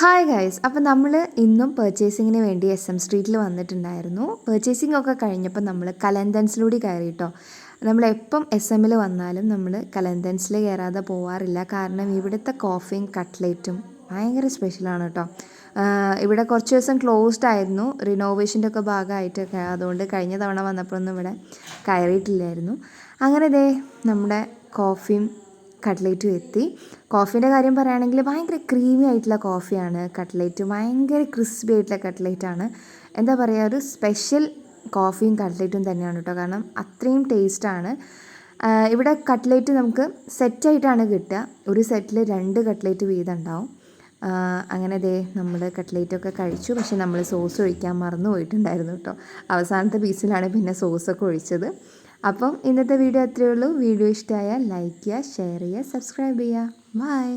Hi guys അപ്പോൾ നമ്മൾ ഇന്നും പർച്ചേസിങ്ങിന് വേണ്ടി എസ് എം സ്ട്രീറ്റിൽ വന്നിട്ടുണ്ടായിരുന്നു. പർച്ചേസിംഗ് ഒക്കെ കഴിഞ്ഞപ്പോൾ നമ്മൾ കലന്തൻസിലൂടെ കയറി കേട്ടോ നമ്മളെപ്പം എസ് എമ്മിൽ വന്നാലും നമ്മൾ കലന്തൻസിൽ കയറാതെ പോവാറില്ല. കാരണം ഇവിടുത്തെ കോഫിയും കട്ട്ലേറ്റും ഭയങ്കര സ്പെഷ്യലാണ് കേട്ടോ ഇവിടെ കുറച്ച് ദിവസം ക്ലോസ്ഡ് ആയിരുന്നു. റിനോവേഷന്റെ ഒക്കെ ഭാഗമായിട്ടൊക്കെ അതുകൊണ്ട് കഴിഞ്ഞ തവണ വന്നപ്പോഴൊന്നും ഇവിടെ കയറിയിട്ടില്ലായിരുന്നു. അങ്ങനെ ഇതേ നമ്മുടെ കോഫിയും കട്ട്ലേറ്റും എത്തി. കോഫീന്റെ കാര്യം പറയുകയാണെങ്കിൽ ഭയങ്കര ക്രീമി ആയിട്ടുള്ള കോഫിയാണ്. കട്ട്ലേറ്റ് ഭയങ്കര ക്രിസ്പി ആയിട്ടുള്ള കട്ട്ലേറ്റാണ്. എന്താ പറയുക ഒരു സ്പെഷ്യൽ കോഫിയും കട്ട്ലേറ്റും തന്നെയാണ് കേട്ടോ കാരണം അത്രയും ടേസ്റ്റാണ് ഇവിടെ കട്ട്ലേറ്റ് നമുക്ക് സെറ്റായിട്ടാണ് കിട്ടുക. ഒരു സെറ്റിൽ രണ്ട് കട്ട്ലേറ്റ് വീതം ഉണ്ടാവും അങ്ങനെ ദേ നമ്മൾ കട്ട്ലേറ്റൊക്കെ കഴിച്ചു. പക്ഷെ നമ്മൾ സോസ് ഒഴിക്കാൻ മറന്നു പോയിട്ടുണ്ടായിരുന്നു കേട്ടോ അവസാനത്തെ പീസിലാണ് പിന്നെ സോസൊക്കെ ഒഴിച്ചത്. അപ്പം ഇന്നത്തെ വീഡിയോ അത്രയേ ഉള്ളൂ. വീഡിയോ ഇഷ്ടമായാൽ ലൈക്ക് ചെയ്യുക ഷെയർ ചെയ്യുക സബ്സ്ക്രൈബ് ചെയ്യുക. ബൈ